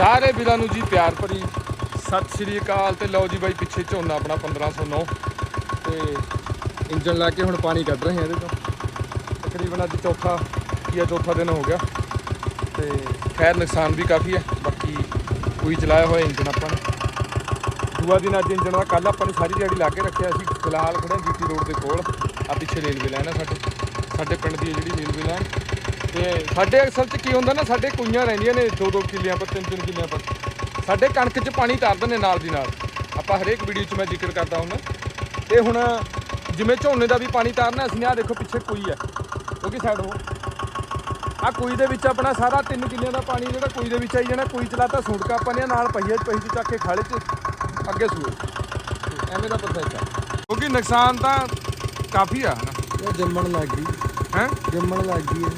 ਸਾਰੇ ਵੀਰਾਂ ਨੂੰ ਜੀ ਪਿਆਰ ਭਰੀ ਸਤਿ ਸ਼੍ਰੀ ਅਕਾਲ ਤੇ ਲਓ ਜੀ ਬਾਈ ਪਿੱਛੇ ਝੋਨਾ ਆਪਣਾ 1509 ਤੇ ਇੰਜਨ ਲਾ ਕੇ ਹੁਣ ਪਾਣੀ ਕੱਢ ਰਹੇ ਹਾਂ ਇਹਦੇ ਤੋਂ। ਤਕਰੀਬਨ ਅੱਜ ਚੌਥਾ ਜਾਂ ਚੌਥਾ ਦਿਨ ਹੋ ਗਿਆ ਤੇ ਖੈਰ ਨੁਕਸਾਨ ਵੀ ਕਾਫੀ ਹੈ, ਬਾਕੀ ਕੋਈ ਚਲਾਇਆ ਹੋਇਆ ਇੰਜਨ ਆਪਾਂ ਨੇ। ਦੂਆ ਦਿਨ ਅੱਜ ਇੰਜਣ ਦਾ ਕੱਲ ਆਪਾਂ ਨੇ ਸਾਰੀ ਦਿਹਾੜੀ ਲਾ ਕੇ ਰੱਖਿਆ ਸੀ, ਫਿਲਹਾਲ ਖੜੇ ਜੀਟੀ ਰੋਡ ਦੇ ਕੋਲ ਆ ਪਿੱਛੇ ਰੇਲਵੇ ਲਾਈਨ ਆ ਸਾਡੇ। ਸਾਡੇ ਪਿੰਡ ਦੀ ਹੈ ਜਿਹੜੀ ਰੇਲਵੇ ਹੈ। ਤੇ ਸਾਡੇ ਅਕਸਰ ਚ ਕੀ ਹੁੰਦਾ ਨਾ, ਸਾਡੇ ਕੁਈਆਂ ਰਹਿੰਦੀਆਂ ਨੇ 2-2 ਕਿੱਲਿਆਂ ਪਰ 3-3 ਕਿੱਲਿਆਂ ਪਰ। ਸਾਡੇ ਕਣਕ 'ਚ ਪਾਣੀ ਤਾਰ ਦਿੰਦੇ ਨਾਲ ਦੀ ਨਾਲ। ਆਪਾਂ ਹਰੇਕ ਵੀਡੀਓ 'ਚ ਮੈਂ ਜ਼ਿਕਰ ਕਰਦਾ ਹੁੰਦਾ। ਤੇ ਹੁਣ ਜਿਵੇਂ ਝੋਨੇ ਦਾ ਵੀ ਪਾਣੀ ਤਾਰਨਾ ਅਸੀਂ ਆਹ ਦੇਖੋ ਪਿੱਛੇ ਕੁਈ ਹੈ। ਕਿਉਂਕਿ ਸਾਈਡ ਹੋ ਆ ਕੁਈ ਦੇ ਵਿੱਚ ਆਪਣਾ ਸਾਰਾ 3 ਕਿੱਲਿਆਂ ਦਾ ਪਾਣੀ ਜਿਹੜਾ ਕੁਈ ਦੇ ਵਿੱਚ ਆਈ ਜਾਣਾ, ਕੁਈ ਚਲਾਤਾ ਸੁੰਡਕਾ ਆਪਾਂ ਨੇ ਨਾਲ ਪਹੀਏ ਪਹੀ ਚ ਚੱਕ ਕੇ ਖਾਲੇ 'ਚ ਅੱਗੇ ਸੂਏ। ਤੇ ਐਵੇਂ ਦਾ ਪ੍ਰੋਸੈਸ ਆ ਕਿਉਂਕਿ ਨੁਕਸਾਨ ਤਾਂ ਕਾਫੀ ਆ ਇਹ ਜੰਮਣ ਲੱਗ ਗਈ। ਹੈ? ਜੰਮਣ ਲੱਗ ਗਈ ਹੈ।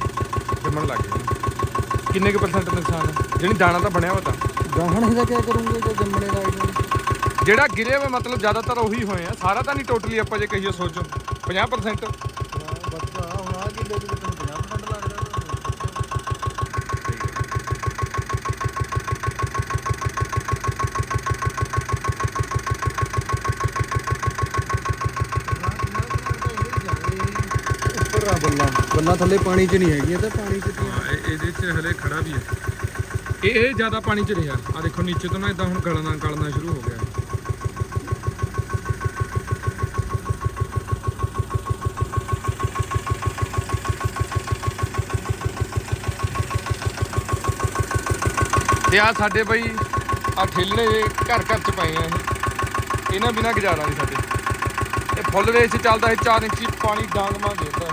ਜੰਮਣ ਲੱਗ ਗਿਆ ਕਿੰਨੇ ਕੁ ਪਰਸੈਂਟ ਨੁਕਸਾਨ ਹੈ? ਜਿਹੜੀ ਦਾਣਾ ਤਾਂ ਬਣਿਆ ਵਾ ਤਾਂ। ਗਾਹਣ ਇਹਦਾ ਕੀ ਕਰੂੰਗੇ ਜੇ ਜੰਮਣੇ ਲੱਗ ਗਏ? ਜਿਹੜਾ ਗਿਰੇ ਹੋਏ ਮਤਲਬ ਜ਼ਿਆਦਾਤਰ ਉਹੀ ਹੋਏ ਆ। ਸਾਰਾ ਤਾਂ ਨਹੀਂ ਟੋਟਲੀ ਆਪਾਂ ਜੇ ਕਹੀਏ ਸੋਚੋ। 50% ਬੱਚਾ ਹੁਣ ਆ ਕਿੱਲੇ ਦੇ ਗੱਲਾਂ। ਗੱਲਾਂ ਥੱਲੇ ਪਾਣੀ 'ਚ ਨਹੀਂ ਹੈਗੀਆਂ ਤਾਂ ਪਾਣੀ 'ਚ ਕੀ ਹਾਂ, ਇਹ- ਇਹਦੇ 'ਚ ਹਲੇ ਖੜਾ ਵੀ ਹੈ। ਇਹ ਇਹ ਜ਼ਿਆਦਾ ਪਾਣੀ 'ਚ ਰਿਹਾ ਆ। ਦੇਖੋ, ਨੀਚੇ ਤੋਂ ਨਾ ਇਦਾਂ ਹੁਣ ਗਲਣਾ ਗਲਣਾ ਸ਼ੁਰੂ ਹੋ ਗਿਆ। ਤੇ ਆ ਸਾਡੇ ਬਈ ਆ ਠੇਲਣੇ ਘਰ ਘਰ 'ਚ ਪਏ ਆ ਇਹ। ਇਹਨਾਂ ਬਿਨਾ ਗੁਜ਼ਾਰਾ ਨਹੀਂ ਸਾਡੇ। ਫੁੱਲ ਰੇਸ ਚੱਲਦਾ ਹੈ 4 ਇੰਚੀ ਪਾਣੀ ਡਾਂਗ ਮਾਂ ਦੇਦਾ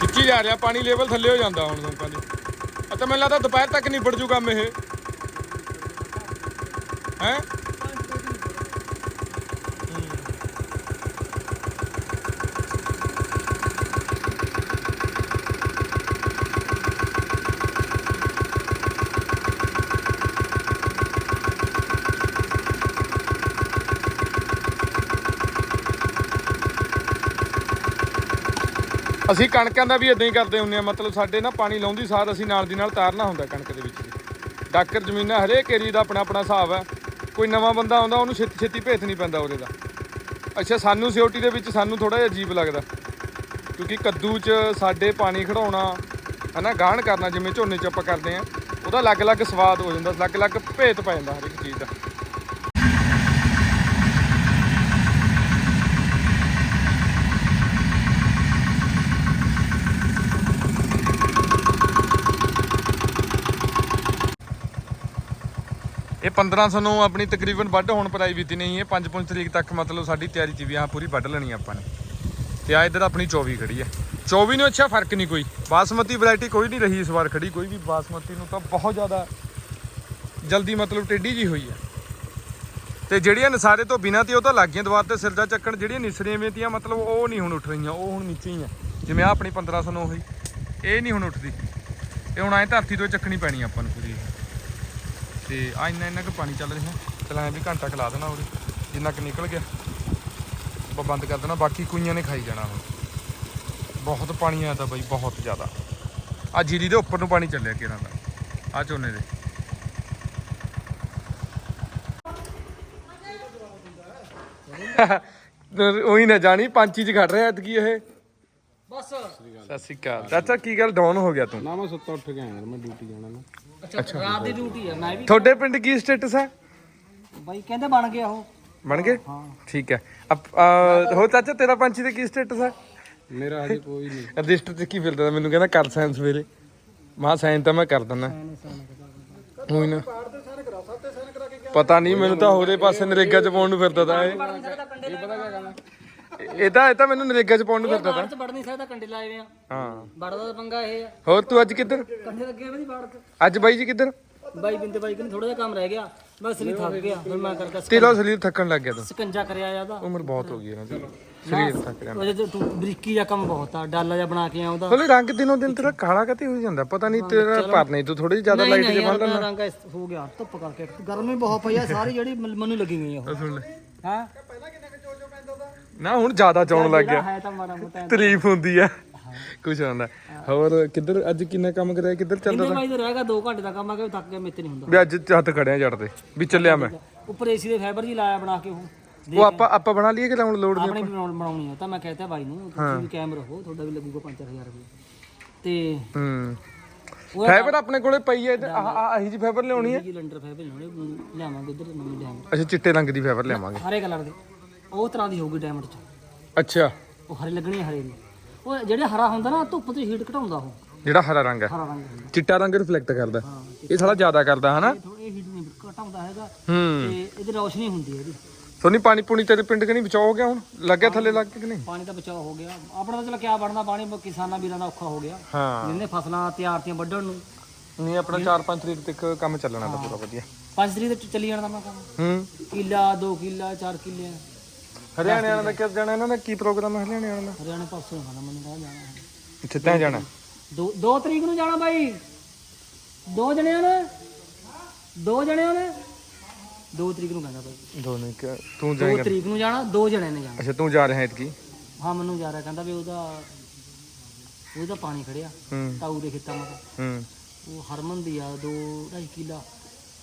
ਖਿੱਚੀ ਜਾ ਰਿਹਾ, ਪਾਣੀ ਲੈਵਲ ਥੱਲੇ ਹੋ ਜਾਂਦਾ ਹੁਣ ਲੋਕਾਂ ਦੇ। ਅਤੇ ਮੈਨੂੰ ਲੱਗਦਾ ਦੁਪਹਿਰ ਤੱਕ ਨਿਬੜ ਜੂ ਕੰਮ ਇਹ। ਹੈ? ਅਸੀਂ ਕਣਕਾਂ ਦਾ ਵੀ ਇਦਾਂ ਹੀ ਕਰਦੇ ਹੁੰਨੇ ਆ ਮਤਲਬ ਸਾਡੇ ਨਾ ਪਾਣੀ ਲਾਉਂਦੀ ਸਾਰ ਅਸੀਂ ਨਾਲ ਦੀ ਨਾਲ ਤਾਰਨਾ ਹੁੰਦਾ ਕਣਕ ਦੇ ਵਿੱਚ ਵੀ। ਡਾਕਰ ਜ਼ਮੀਨਾਂ ਹਰੇਕ ਏਰੀਆ ਦਾ ਆਪਣਾ ਆਪਣਾ ਹਿਸਾਬ ਹੈ। ਕੋਈ ਨਵਾਂ ਬੰਦਾ ਆਉਂਦਾ, ਉਹਨੂੰ ਛੇਤੀ ਛੇਤੀ ਭੇਤ ਨਹੀਂ ਪੈਂਦਾ ਉਹਦੇ ਦਾ। ਅੱਛਾ, ਸਾਨੂੰ ਸਿਓਟੀ ਦੇ ਵਿੱਚ ਸਾਨੂੰ ਥੋੜਾ ਜਿਹਾ ਅਜੀਬ ਲੱਗਦਾ। ਕਿਉਂਕਿ ਕੱਦੂ 'ਚ ਸਾਡੇ ਪਾਣੀ ਖੜਾਉਣਾ ਹਨਾ, ਗਾਹਣ ਕਰਨਾ, ਜਿਵੇਂ ਝੋਨੇ 'ਚ ਆਪਾਂ ਕਰਦੇ ਆ ਉਹਦਾ ਅਲੱਗ-ਅਲੱਗ ਸਵਾਦ ਹੋ ਜਾਂਦਾ, ਅਲੱਗ-ਅਲੱਗ ਭੇਤ ਪੈ ਜਾਂਦਾ ਹਰ ਇੱਕ ਚੀਜ਼ ਦਾ। ਇਹ 1500 ਨੂੰ ਆਪਣੀ ਤਕਰੀਬਨ ਵੱਢ ਹੋਣ ਪਰਾਈ ਵੀ ਤੀ ਨਹੀਂ, ਇਹ 5-5 ਤਰੀਕ ਤੱਕ ਮਤਲਬ ਸਾਡੀ ਤਿਆਰੀ ਚ ਵੀ ਆ ਪੂਰੀ ਵੱਢ ਲੈਣੀ ਆਪਾਂ ਨੇ। ਤੇ ਆ ਇੱਧਰ ਆਪਣੀ 24 ਖੜੀ ਹੈ। 24 ਨੂੰ ਅੱਛਾ ਫ਼ਰਕ ਨਹੀਂ ਕੋਈ। ਬਾਸਮਤੀ ਵੈਰਾਈਟੀ ਕੋਈ ਨਹੀਂ ਰਹੀ ਇਸ ਵਾਰ ਖੜੀ, ਕੋਈ ਵੀ ਬਾਸਮਤੀ ਨੂੰ ਤਾਂ ਬਹੁਤ ਜ਼ਿਆਦਾ ਜਲਦੀ ਮਤਲਬ ਟੇਢੀ ਜੀ ਹੋਈ ਹੈ। ਤੇ ਜਿਹੜੀਆਂ ਨਸਾਰੇ ਤੋਂ ਬਿਨਾਂ ਤੇ ਉਹ ਤਾਂ ਲੱਗ ਗਈਆਂ 'ਤੇ ਸਿਰ ਦਾ ਚੱਕਣ ਜਿਹੜੀਆਂ ਨਿਸਰੀਆਂ ਵੇ ਮਤਲਬ ਉਹ ਨਹੀਂ ਹੁਣ ਉੱਠ ਰਹੀਆਂ, ਉਹ ਹੁਣ ਨੀਚੇ ਹੀ ਆ। ਜਿਵੇਂ ਆ ਆਪਣੀ 1500 ਨੂੰ ਹੋਈ, ਇਹ ਨਹੀਂ ਹੁਣ ਉੱਠਦੀ। ਇਹ ਹੁਣ ਐ ਧਰਤੀ ਤੋਂ ਚੱਕਣੀ ਪੈਣੀ ਆਪਾਂ ਨੂੰ ਪੂਰੀ। ਤੇ ਆ ਇੰਨਾ ਇੰਨਾ ਕੁ ਪਾਣੀ ਚੱਲ ਰਿਹਾ। ਚਲਾਂ ਵੀ ਘੰਟਾ ਖਲਾ ਦੇਣਾ ਉਹਦੇ ਜਿੰਨਾ ਕੁ ਨਿਕਲ ਗਿਆ। ਆਪਾਂ ਬੰਦ ਕਰ ਦੇਣਾ, ਬਾਕੀ ਕੁਈਆਂ ਨੇ ਖਾਈ ਜਾਣਾ ਹੁਣ ਬਹੁਤ ਪਾਣੀ ਆਇਆ ਤਾਂ ਬਾਈ, ਬਹੁਤ ਜ਼ਿਆਦਾ। ਆ ਜੀਰੀ ਦੇ ਉੱਪਰ ਨੂੰ ਪਾਣੀ ਚੱਲਿਆ ਕਿਰਾਂ ਦਾ। ਆ ਝੋਨੇ ਦੇ। ਉਹੀ ਨਾ ਜਾਣੀ ਪੰਚੀ ਚ ਖੜ ਰਿਹਾ ਐਤਕੀ ਇਹ। ਬਸ। ਸਤਿ ਸ਼੍ਰੀ ਅਕਾਲ। ਚਾਚਾ ਕੀ ਗੱਲ ਡਾਊਨ ਹੋ ਗਿਆ ਤੂੰ? ਨਾ ਮੈਂ ਸੁੱਤਾ ਉੱਠ ਕੇ ਆਇਆ ਮੈਂ ਡਿਊਟੀ ਜਾਣਾ ਨਾ। ਅੱਛਾ ਰਾਤ ਦੀ ਡਿਊਟੀ ਹੈ ਮੈਂ ਵੀ ਤੁਹਾਡੇ ਪਿੰਡ ਕੀ ਸਟੇਟਸ ਹੈ? ਬਾਈ ਕਹਿੰਦੇ ਬਣ ਗਿਆ ਉਹ। ਬਣ ਗਏ? ਠੀਕ ਹੈ। ਅਪ- ਆ, ਹੋ ਚਾਚਾ ਤੇਰਾ ਪੰਛੀ ਤੇ ਕੀ ਸਟੇਟਸ ਹੈ? ਮੇਰਾ ਹਜੇ ਕੋਈ ਨਹੀਂ। ਰਜਿਸਟਰ ਤੇ ਕੀ ਫਿਰਦਾ ਮੈਨੂੰ ਕਹਿੰਦਾ ਕਰ ਸਾਇਨ ਸਵੇਰੇ ਮਾ ਸਾਇਨ ਤਾਂ ਮੈਂ ਕਰ ਦਿੰਦਾ। ਹੋਈ ਨਾ। ਪਤਾ ਨਹੀਂ ਮੈਨੂੰ ਤਾਂ ਹੋਰੇ ਪਾਸੇ ਨਰੇਗਾ ਚ ਪਾਉਣ ਨੂੰ ਫਿਰਦਾ ਤਾਂ ਇਹ। ਇਹ ਤਾਂ ਇਹ ਤਾਂ ਮੈਨੂੰ ਨਰੇਗਾ ਚ ਪਾਉਣ ਨੂੰ ਫਿਰਦਾ ਤਾਂ। ਚ ਵੜ ਨਹੀਂ ਸਕਦਾ ਕੰਡੇ ਲਾਏ ਵੇ ਆ। ਹਾਂ। ਵੜਦਾ ਤਾਂ ਪੰਗਾ ਇਹ ਆ। ਹੋਰ ਤੂੰ ਅੱਜ ਕਿੱਧਰ? ਕੰਡੇ ਲੱਗੇ ਵੀ ਨਹੀਂ ਕੇ ਅੱਜ ਬਾਈ ਜੀ ਕਿੱਧਰ? ਬਾਈ ਬਿੰਦੇ ਬਾਈ ਕਹਿੰਦੇ ਥੋੜਾ ਜਿਹਾ ਕੰਮ ਰਹਿ ਗਿਆ। ਬਸ ਨਹੀਂ ਥੱਕ ਗਿਆ ਫਿਰ ਮੈਂ ਕਰਕੇ ਤੇਰਾ ਸਰੀਰ ਥੱਕਣ ਲੱਗ ਗਿਆ ਤੂੰ। ਸਕੰਜਾ ਕਰਿਆ ਜਾਂਦਾ ਉਮਰ ਬਹੁਤ ਹੋ ਗਈ ਇਹਨਾਂ ਦੀ। ਸਰੀਰ ਥੱਕ ਗਿਆ ਉਹਦੇ ਤੇ ਤੂੰ ਬਰੀਕੀ ਦਾ ਕੰਮ ਬਹੁਤ ਆ ਡਾਲਾ ਜਿਹਾ ਬਣਾ ਕੇ ਆ ਉਹਦਾ। ਬੋਲੇ ਰੰਗ ਦਿਨੋਂ ਦਿਨ ਤੇਰਾ ਕਾਲਾ ਕਤੇ ਹੋਈ ਜਾਂਦਾ ਪਤਾ ਨਹੀਂ ਤੇਰਾ ਪਰ ਨਹੀਂ ਤੂੰ ਥੋੜੀ ਜ਼ਿਆਦਾ ਲਾਈਟ ਜੇ ਬੰਨ ਲੈਣਾ। ਰੰਗ ਹੋ ਗਿਆ ਧੁੱਪ ਕਰਕੇ। ਗਰਮੀ ਬਹੁਤ ਪਈ ਆ ਸਾਰੀ ਜਿਹੜੀ ਮਨ- ਮੈਨੂੰ ਲੱਗੀ ਗਈ ਆ ਉਹ। ਸੁਣ ਲੈ। ਹਾਂ? ਨਾ ਹੁਣ ਜ਼ਿਆਦਾ ਚਾਉਣ ਲੱਗ ਜਿਹੜਾ ਗਿਆ। ਹੈ ਤਾਂ ਮਾੜਾ ਮੋਟਾ ਤਾਰੀਫ ਹੁੰਦੀ ਆ। ਕੁਝ ਹੁੰਦਾ ਹੋਰ ਕਿੱਧਰ ਅੱਜ ਕਿੰਨਾ ਕੰਮ ਕਰਿਆ ਕਿੱਧਰ ਚੱਲਦਾ ਕਿੰਨੇ ਵਜੇ ਰਹਿ ਗਿਆ 2 ਘੰਟੇ ਦਾ ਕੰਮ ਆ ਕੇ ਥੱਕ ਮੇਤੇ ਨਹੀਂ ਹੁੰਦਾ। ਵੀ ਅੱਜ ਹੱਥ ਖੜਿਆ ਜੜ ਤੇ ਵੀ ਚੱਲਿਆ ਮੈਂ। ਉੱਪਰ ਏਸੀ ਦੇ ਫਾਈਬਰ ਜੀ ਲਾਇਆ ਬਣਾ ਕੇ ਉਹ। ਉਹ ਆਪਾਂ ਆਪਾਂ ਬਣਾ ਲਈਏ ਕਿ ਲਾਉਣ ਲੋੜ ਨਹੀਂ ਆਪਣੇ ਬਣਾਉਣ- ਬਣਾਉਣੀ ਆ ਤਾਂ ਮੈਂ ਕਹਿਤਾ ਬਾਈ ਨੂੰ ਤੁਸੀਂ ਵੀ ਕੈਮ ਰਹੋ ਤੁਹਾਡਾ ਵੀ ਲੱਗੂਗਾ 5-4000 ਰੁਪਏ। ਤੇ ਹੂੰ। ਉਹ ਫਾਈਬਰ ਆਪਣੇ ਕੋਲੇ ਪਈ ਹੈ ਆਹੀ ਜੀ ਫਾਈਬਰ ਲਿਆਉਣੀ ਹੈ ਜੀ ਲੰਡਰ ਫਾਈਬਰ ਲਾਉਣੇ ਲਿਆਵਾਂਗੇ ਉਧਰ ਨਵੀਂ ਡੈਮ ਅੱਛਾ ਚਿੱਟੇ ਰੰਗ ਦੀ ਫਾਈਬਰ ਲਿਆਵਾਂਗੇ। ਹਰੇ ਕਲਰ ਦੇ। ਉਹ ਤਰ੍ਹਾਂ ਦੀ ਹੋਊਗੀ ਡਾਇਮੰਡ ਚ। ਅੱਛਾ। ਉਹ ਹਰੇ ਲੱਗਣੀ ਹਰੇ ਦੀ ਉਹ ਜਿਹੜੇ ਹਰਾ ਹੁੰਦਾ ਨਾ ਧੁੱਪ ਤੇ ਹੀਟ ਘਟਾਉਂਦਾ ਉਹ। ਜਿਹੜਾ ਹਰਾ ਰੰਗ ਹੈ। ਹਰਾ ਰੰਗ ਹੁੰਦਾ। ਚਿੱਟਾ ਰੰਗ ਰਿਫਲੈਕਟ ਕਰਦਾ। ਇਹ ਥੋੜਾ ਜ਼ਿਆਦਾ ਕਰਦਾ ਹਨਾ? ਥੋੜੀ ਹੀਟ ਨਹੀਂ ਘਟਾਉਂਦਾ ਹੈਗਾ। ਹੂੰ। ਤੇ ਇਹਦੀ ਰੌਸ਼ਨੀ ਹੁੰਦੀ ਹੈ ਇਹਦੀ। ਸੋਨੀ ਪਾਣੀ ਪੂਣੀ ਤੇਰੇ ਪਿੰਡ ਕਿ ਨਹੀਂ? ਬਚਾਓ ਹੋ ਗਿਆ ਹੁਣ? ਲੱਗਿਆ ਥੱਲੇ ਲੱਗ ਕੇ ਕਿ ਨਹੀਂ? ਪਾਣੀ ਦਾ ਬਚਾਅ ਹੋ ਗਿਆ। ਆਪਣਾ ਤਾਂ ਚਲ ਕਿਆ ਬਣਦਾ ਪਾਣੀ ਕਿਸਾਨਾਂ ਵੀਰਾਂ ਦਾ ਔਖਾ ਹੋ ਗਿਆ। ਹਾਂ। ਜਿੰਨੇ ਫਸਲਾਂ ਤਿਆਰ ਤੀਆਂ ਵੱਢਣ ਨੂੰ। ਨਹੀਂ ਆਪਣਾ 4-5 ਤਰੀਕ ਤੱਕ ਕੰਮ ਚੱਲਣਾ ਤਾਂ ਪੂਰਾ ਵਧੀਆ। 5 ਤਰੀਕ ਤੇ ਚੱਲੀ ਜਾਣਾ ਦਾ ਕੰਮ। ਹੂੰ। ਕਿੱਲਾ 2 ਕਿੱਲਾ 4 ਕਿੱਲੇ। ਹਰਿਆਣੇ ਵਾਲਿਆਂ ਦਾ ਕਿਸ ਜਾਣਾ ਇਹਨਾਂ ਦਾ ਕੀ ਪ੍ਰੋਗਰਾਮ ਹੈ ਹਰਿਆਣੇ ਵਾਲਿਆਂ ਦਾ? ਹਰਿਆਣੇ ਪਾਸੋਂ ਖਾਣਾ ਮੈਨੂੰ ਕਹਾਂ ਜਾਣਾ ਹੈ। ਇੱਥੇ ਤੈਂ ਜਾਣਾ। ਦੋ 2 ਤਰੀਕ ਨੂੰ ਜਾਣਾ ਬਾਈ। ਦੋ ਜਣਿਆਂ ਨੇ? ਦੋ ਜਣਿਆਂ ਨੇ? 2 ਤਰੀਕ ਨੂੰ ਕਹਿੰਦਾ ਬਾਈ। ਦੋਨੇ ਕਿ ਤੂੰ 2 ਜਾਏਗਾ। ਤਰੀਕ ਨੂੰ ਜਾਣਾ ਦੋ ਜਣਿਆਂ ਨੇ ਜਾਣਾ। ਅੱਛਾ ਤੂੰ ਜਾ ਰਿਹਾ ਇਤਕੀ ਹਾਂ ਮੈਨੂੰ ਜਾ ਰਿਹਾ ਕਹਿੰਦਾ ਵੀ ਉਹਦਾ ਉਹਦਾ ਪਾਣੀ ਖੜਿਆ ਹੂੰ। ਤਾਊ ਦੇ ਖੇਤਾਂ ਮਾ ਹੂੰ। ਉਹ ਹਰਮਨ ਦੀ ਆ ਦੋ ਢਾਈ ਕਿੱਲਾ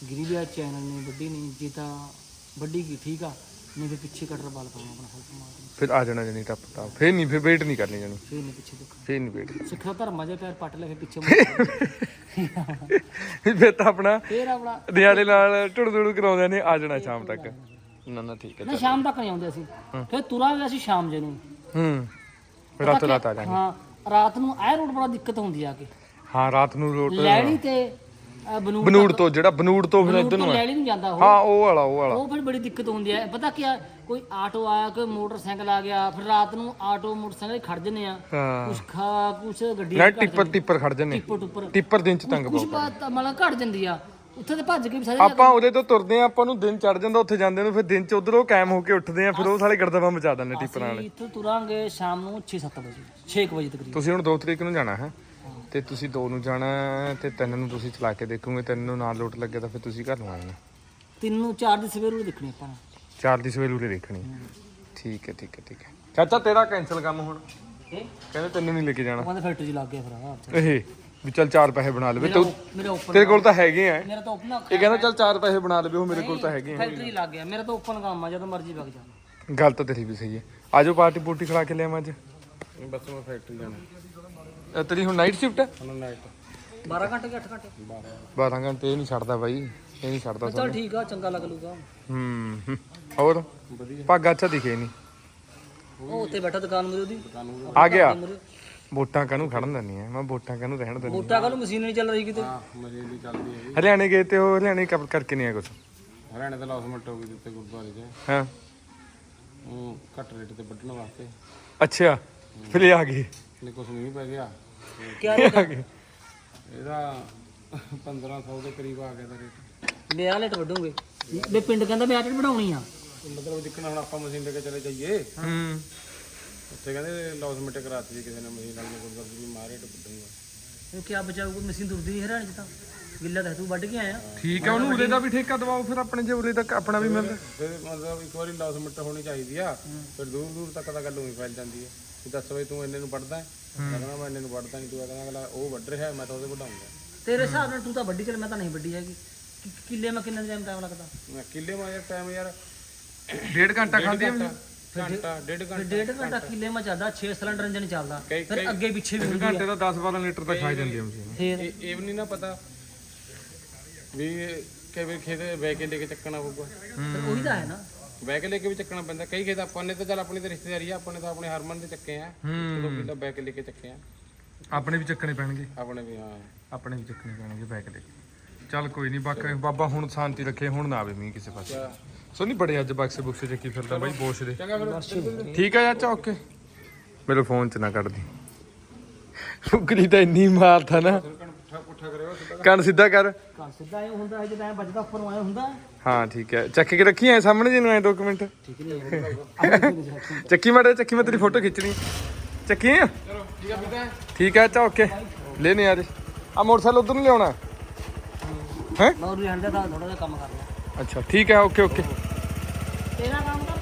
ਗਿਰੀ ਲਿਆ ਚੈਨਲ ਨੇ ਵੱਡੀ ਨਹੀਂ ਜੇ ਤਾਂ ਵੱਡੀ ਕੀ ਠੀਕ ਆ। ਨਹੀਂ ਫਿਰ ਪਿੱਛੇ ਕਟਰ ਬਾਲ ਪਾਉਣਾ ਆਪਣਾ ਹਲਕ ਮਾਰ। ਫਿਰ ਆ ਜਾਣਾ ਜਣੀ ਟੱਪ ਟੱਪ। ਫਿਰ ਨਹੀਂ ਫਿਰ ਵੇਟ ਨਹੀਂ ਕਰਨੀ ਜਣੀ। ਫਿਰ ਨਹੀਂ ਪਿੱਛੇ ਦੇਖਣਾ। ਫਿਰ ਨਹੀਂ ਵੇਟ ਸਿੱਖਾ ਧਰਮਾਂ ਜੇ ਪੈਰ ਪੱਟ ਲੈ ਫਿਰ ਪਿੱਛੇ ਮੁੜ ਫਿਰ ਤਾਂ ਆਪਣਾ ਫਿਰ ਆਪਣਾ ਦਿਹਾੜੇ ਨਾਲ ਢੁੜ ਢੁੜ ਕਰਾਉਂਦੇ ਨੇ ਆ ਜਾਣਾ ਸ਼ਾਮ ਤੱਕ। ਨਾ ਨਾ ਠੀਕ ਹੈ ਨਾ ਸ਼ਾਮ ਤੱਕ ਨਹੀਂ ਆਉਂਦੇ ਅਸੀਂ। ਫਿਰ ਤੁਰਾਂਗੇ ਅਸੀਂ ਸ਼ਾਮ ਜੇ ਨੂੰ ਹੂੰ। ਫਿਰ ਰਾਤ ਰਾਤ ਆ ਜਾਣਾ। ਹਾਂ ਰਾਤ ਨੂੰ ਇਹ ਰੋਡ ਬੜਾ ਦਿੱਕਤ ਹੁੰਦੀ ਆ ਕੇ। ਹਾਂ ਰਾਤ ਨੂੰ ਰੋਟ ਲੈਣੀ ਤੇ ਅਹ, ਬਨੂੜ ਬਨੂੜ ਤੋਂ ਜਿਹੜਾ ਬਨੂੜ ਤੋਂ ਫਿਰ ਇੱਧਰ ਤੋਂ ਨੂੰ। ਹੈ ਲੈਣੀ ਨੂੰ ਜਾਂਦਾ ਉਹ। ਹਾਂ ਉਹ ਵਾਲਾ ਉਹ ਵਾਲਾ। ਉਹ ਫਿਰ ਬੜੀ ਦਿੱਕਤ ਹੁੰਦੀ ਹੈ ਪਤਾ ਕੀ ਆ ਕੋਈ ਆਟੋ ਆਇਆ ਕੋਈ ਮੋਟਰਸਾਈਕਲ ਆ ਗਿਆ ਫਿਰ ਰਾਤ ਨੂੰ ਆਟੋ ਮੋਟਰਸਾਈਕਲ ਖੜ ਜੰਨੇ ਆ। ਹਾਂ। ਕੁਛ ਖਾ ਕੁਛ ਗੱਡੀ ਨਾ ਟਿੱਪਰ ਟਿੱਪਰ ਖੜ ਜੰਨੇ ਟਿੱਪਰ ਟੁੱਪਰ। ਟਿੱਪਰ ਦਿਨ ਚ ਤੰਗ ਕੁਛ ਬਹੁਤ ਬਾਤ ਮਤਲਬ ਘਟ ਜਾਂਦੀ ਆ। ਉੱਥੇ ਤੇ ਭੱਜ ਕੇ ਵੀ ਸਾਰੇ ਆਪਾਂ ਉਹਦੇ ਤੋਂ ਤੁਰਦੇ ਆ ਆਪਾਂ ਨੂੰ ਦਿਨ ਚੜ ਜਾਂਦਾ ਉੱਥੇ ਜਾਂਦੇ ਨੂੰ ਫਿਰ ਦਿਨ ਚ ਉਧਰੋਂ ਕਾਇਮ ਹੋ ਕੇ ਉੱਠਦੇ ਆ ਫਿਰ ਉਹ ਸਾਲੇ ਗਰਦਬਾਂ ਮਚਾ ਦਿੰਦੇ ਟਿੱਪਰਾਂ ਵਾਲੇ। ਅਸੀਂ ਇੱਥੋਂ ਤੁਰਾਂਗੇ ਸ਼ਾਮ ਨੂੰ 6-7 ਵਜੇ 6 ਵਜੇ ਤਕਰੀਬਨ ਤੁਸੀਂ ਹੁਣ 2 ਤਰੀਕ ਨੂੰ ਜਾਣਾ ਹੈ। ਤੇ ਤੁਸੀਂ 2 ਨੂੰ ਜਾਣਾ ਹੈ ਤੇ 3 ਨੂੰ ਤੁਸੀਂ ਚਲਾ ਕੇ ਦੇਖੋਗੇ 3 ਨੂੰ ਨਾਲ ਲੋਟ ਲੱਗੇ ਤਾਂ ਫਿਰ ਤੁਸੀਂ ਘਰ ਨੂੰ ਆਣਾ ਤਿੰਨ ਨੂੰ 4 ਦੀ ਸਵੇਰ ਨੂੰ ਦੇਖਣੀ ਆਪਾਂ। 4 ਦੀ ਸਵੇਰ ਉਰੇ ਦੇਖਣੀ। ਠੀਕ ਹੈ ਠੀਕ ਹੈ ਠੀਕ ਹੈ। ਚਾਚਾ ਤੇਰਾ ਕੈਨਸਲ ਕੰਮ ਹੁਣ। ਇਹ ਕਹਿੰਦੇ ਤੈਨੂੰ ਨਹੀਂ ਲੈ ਕੇ ਜਾਣਾ। ਕਹਿੰਦੇ ਫੈਕਟਰੀ ਲੱਗ ਗਿਆ ਫਿਰ ਆ ਇਹ ਵੀ ਚੱਲ 4 ਪੈਸੇ ਬਣਾ ਲਵੇ। ਤੂੰ ਮੇਰਾ ਓਪਨ ਤੇਰੇ ਕੋਲ ਤਾਂ ਹੈਗੇ ਆ। ਮੇਰਾ ਤਾਂ ਓਪਨ ਇਹ ਕਹਿੰਦਾ ਚੱਲ 4 ਪੈਸੇ ਬਣਾ ਲਵੇ ਉਹ ਮੇਰੇ ਕੋਲ ਤਾਂ ਹੈਗੇ ਆ। ਫੈਕਟਰੀ ਲੱਗ ਗਿਆ। ਮੇਰਾ ਤਾਂ ਓਪਨ ਕੰਮ ਆ ਜਦੋਂ ਮਰਜ਼ੀ ਵਗ ਜਾ। ਗੱਲ ਤਾਂ ਤੇਰੀ ਵੀ ਸਹੀ ਹੈ। ਆਜੋ ਪਾਰਟੀ ਪੂਰਟੀ ਖੜਾ ਕੇ ਲਿਆਵਾਂ ਅੱਜ। ਬਸ ਮੈਂ ਫੈਕਟਰੀ ਜਾਣਾ। ਅ, ਤੇਰੀ ਹੁਣ ਨਾਈਟ ਸ਼ਿਫਟ ਹੈ? ਹੁਣ ਨਾਈਟ 12 ਘੰਟੇ ਕਿ 8 ਘੰਟੇ? 12 ਘੰਟੇ ਇਹ ਨਹੀਂ ਛੱਡਦਾ ਬਾਈ। ਇਹ ਨਹੀਂ ਛੱਡਦਾ ਚਲ ਠੀਕ ਆ ਚੰਗਾ ਲੱਗ ਲੂਗਾ। ਹੂੰ ਹੂੰ। ਹੋਰ ਪੱਗ ਅੱਛਾ ਦਿਖੇ ਨਹੀਂ। ਉਹ ਉੱਤੇ ਬੈਠਾ ਦੁਕਾਨ ਮੇਰੇ ਉਹਦੀ। ਆ ਗਿਆ। ਵੋਟਾਂ ਕਾਹਨੂੰ ਖੜਨ ਦਿੰਨੀ ਆ? ਮੈਂ ਵੋਟਾਂ ਕਾਹਨੂੰ ਰਹਿਣ ਦਿੰਨੀ ਮੋਟਾ ਕੱਲ ਮਸ਼ੀਨ ਨਹੀਂ ਚੱਲ ਰਹੀ ਕਿਤੇ। ਮਜੇ ਦੀ ਚੱਲਦੀ ਹੈ ਹਰਿਆਣੇ ਗਏ ਤੇ ਉਹ ਹਰਿਆਣੇ ਕਰਕੇ ਨਹੀਂ ਆਇਆ ਕੁਛ? ਹਰਿਆਣੇ ਦਾ ਲੌਸਮੈਂਟ ਹੋ ਗਈ ਦਿੱਤੇ ਗੁਰਦੁਆਰੇ 'ਚ। ਹਾਂ। ਉਹ ਘੱਟ ਰੇਟ ਤੇ ਵੱਢਣ ਵਾਸਤੇ। ਅੱਛਾ ਫਿਰ ਇਹ ਆ ਗਏ। ਨੇ ਕੁਛ ਮੀਂਹ ਪੈ ਗਿਆ। ਕਿਆ ਰੇਟ ਆ? ਇਹਦਾ 1500 ਦੇ ਕਰੀਬ ਆ ਗਿਆ ਦਾ ਰੇਟ। ਲਿਆ ਲੇਟ ਵੱਢੂਗੇ। ਵੀ ਪਿੰਡ ਕਹਿੰਦਾ ਵੀ ਆਟੇ ਬਣਾਉਣੀ ਆ। ਮਤਲਬ ਜਿੱਕਣਾ ਹੁਣ ਆਪਾਂ ਮਸ਼ੀਨ ਲੈ ਕੇ ਚਲੇ ਜਾਈਏ। ਹੂੰ ਉੱਥੇ ਕਹਿੰਦੇ ਲੌਸਮੈਂਟ ਕਰਾਤੀ ਸੀ ਕਿਸੇ ਨੇ ਮਸ਼ੀਨ ਵਾਲੇ ਨੇ ਗੁਰਦੁਆਰੇ ਦੀ ਮਾਂ ਰੇਟ ਵੱਢੂਗਾ। ਉਹ ਕਿਆ ਬਚਾਊਗਾ? ਮਸ਼ੀਨ ਤੁਰਦੀ ਨਹੀਂ ਹਰਿਆਣੇ ਚ ਤਾਂ। ਗਿੱਲਾ ਤਾਂ ਤੂੰ ਵੱਢ ਕੇ ਆਇਆ। ਠੀਕ ਆ ਉਹਨੂੰ ਉਰੇ ਦਾ ਵੀ ਠੇਕਾ ਦਵਾਓ ਫਿਰ ਆਪਣੇ ਜੇ ਉਰੇ ਤੱਕ ਆਪਣਾ ਵੀ ਮਿਲਦਾ। ਫਿਰ ਮਤਲਬ ਇੱਕ ਵਾਰੀ ਲੌਸਮੈਂਟ ਹੋਣੀ ਚਾਹੀਦੀ ਆ ਫਿਰ ਦੂਰ ਦੂਰ ਤੱਕ ਤਾਂ ਗੱਲ ਹੋਈ ਫੈਲ ਜਾਂਦੀ ਹੈ। ਵੀ ਦੱਸ ਬਈ ਤੂੰ ਇੰਨੇ ਨੂੰ ਵੱਢਦਾ ਹੈ ਕਹਿੰਦਾ ਮੈਂ ਇੰਨੇ ਨੂੰ ਵੱਢਦਾ ਨਹੀਂ ਤੂੰ ਕਹਿੰਦਾ ਅਗਲਾ ਉਹ ਵੱਢ ਰਿਹਾ ਮੈਂ ਤਾਂ ਉਹਦੇ ਵੱਢਾਉਂਗਾ ਤੇਰੇ ਹਿਸਾਬ ਨਾਲ ਤੂੰ ਤਾਂ ਵੱਡੀ ਚੱਲ ਮੈਂ ਤਾਂ ਨਹੀਂ ਵੱਡੀ ਹੈਗੀ। ਕਿ- ਕਿੱਲੇ ਮੈਂ ਕਿੰਨਾ ਟਾਈਮ ਟਾਈਮ ਲੱਗਦਾ? ਮੈਂ ਕਿੱਲੇ ਮਾ ਯਾਰ ਟਾਈਮ ਯਾਰ ਡੇਢ ਘੰਟਾ ਖਾਂਦੀ ਆ ਘੰਟਾ ਡੇਢ ਫਿਰ ਘੰਟਾ ਡੇਢ ਘੰਟਾ ਕਿੱਲੇ ਮੈਂ ਚੱਲਦਾ 6 ਸਿਲੰਡਰ ਇੰਜਨ ਚੱਲਦਾ। ਕਈ- ਫਿਰ ਅੱਗੇ ਪਿੱਛੇ ਵੀ ਹੁੰਦੀ ਘੰਟੇ ਦਾ 10 12 ਲੀਟਰ ਤਾਂ ਖਾ ਜਾਂਦੀ ਆ ਮਸ਼ੀਨ। ਫਿਰ ਇਹ ਇਹ ਵੀ ਨਹੀਂ ਨਾ ਪਤਾ ਵੀ ਕਈ ਵਾਰ ਖੇਤ ਬਹਿ ਕੇ ਲੈ ਕੇ ਚੱਕਣਾ ਪਊਗਾ। ਫਿਰ ਉਹੀ ਤਾਂ ਹੈ ਨਾ। ਬਹਿ ਕੇ ਲੈ ਕੇ ਵੀ ਚੱਕਣਾ ਪੈਂਦਾ। ਕਈ ਖੇਤ ਆਪਾਂ ਨੇ ਤਾਂ ਚੱਲ ਆਪਣੀ ਤਾਂ ਰਿਸ਼ਤੇਦਾਰੀ ਆ ਆਪਾਂ ਨੇ ਤਾਂ ਆਪਣੇ ਹਰਮਨ ਦੇ ਚੱਕੇ ਆ। ਕਿਲੋ ਕਿਲੋ ਬਹਿ ਕੇ ਲੈ ਕੇ ਚੱਕੇ ਆ। ਆਪਣੇ ਵੀ ਚੱਕਣੇ ਪੈਣਗੇ। ਆਪਣੇ ਵੀ ਹਾਂ। ਆਪਣੇ ਵੀ ਚੱਕਣੇ ਪੈਣਗੇ ਬੈਕ ਲੈ ਕੇ। ਚੱਲ ਕੋਈ ਨਹੀਂ ਬਾਕੀ ਬਾਬਾ ਹੁਣ ਸ਼ਾਂਤੀ ਰੱਖੇ ਹੁਣ ਨਾ ਆਵੇ ਮੀਂਹ ਕਿਸੇ ਪਾਸੇ। ਸੋ ਨਹੀਂ ਬੜੇ ਅੱਜ ਬਕਸੇ ਬੁਕਸੇ ਚੱਕੀ ਫਿਰਦਾ ਬਾਈ ਬੋਸ਼ ਦੇ। ਠੀਕ ਆ ਚਾਚਾ ਓਕੇ। ਮੇਰੇ ਫੋਨ 'ਚ ਨਾ ਕੱਢਦੀ। ਫੁਕਰੀ ਤਾਂ ਇੰਨੀ ਮਾਰਦਾ ਨਾ। ਪੁੱਠਾ ਸਿੱਧਾ ਕੰਨ ਸਿੱਧਾ ਕਰ। ਘਰ ਸਿੱਧਾ ਇਹ ਹੁੰਦਾ ਹੈ ਜਦੋਂ ਐ ਵੱਜਦਾ ਉੱਪਰ ਨੂੰ ਆਇਆ ਹੁੰਦਾ। ਹਾਂ ਠੀਕ ਹੈ। ਚੱਕ ਕੇ ਰੱਖੀ ਐ ਸਾਹਮਣੇ ਜਿਹਨੂੰ ਐ ਡਾਕੂਮੈਂਟ ਠੀਕ ਨਹੀਂ ਚੱਕੀ ਮਾੜੇ ਚੱਕੀ ਮੈਂ ਤੇਰੀ ਫੋਟੋ ਖਿੱਚਣੀ। ਚੱਕੀ ਆ ਚਲੋ ਠੀਕ ਆ ਬਿੱਦਾ ਠੀਕ ਹੈ ਅੱਛਾ ਓਕੇ। ਲੈਨੇ ਆ ਜੀ। ਆ ਮੋਟਰਸਾਈਕਲ ਉਧਰ ਨੂੰ ਲਿਆਉਣਾ। ਹੈ। ਮੈਂ ਉਹ ਤਾਂ ਥੋੜਾ ਜਿਹਾ ਕੰਮ ਕਰ ਲਿਆ ਅੱਛਾ ਠੀਕ ਹੈ ਓਕੇ ਓਕੇ। ਤੇਰਾ ਕੰਮ ਤਾਂ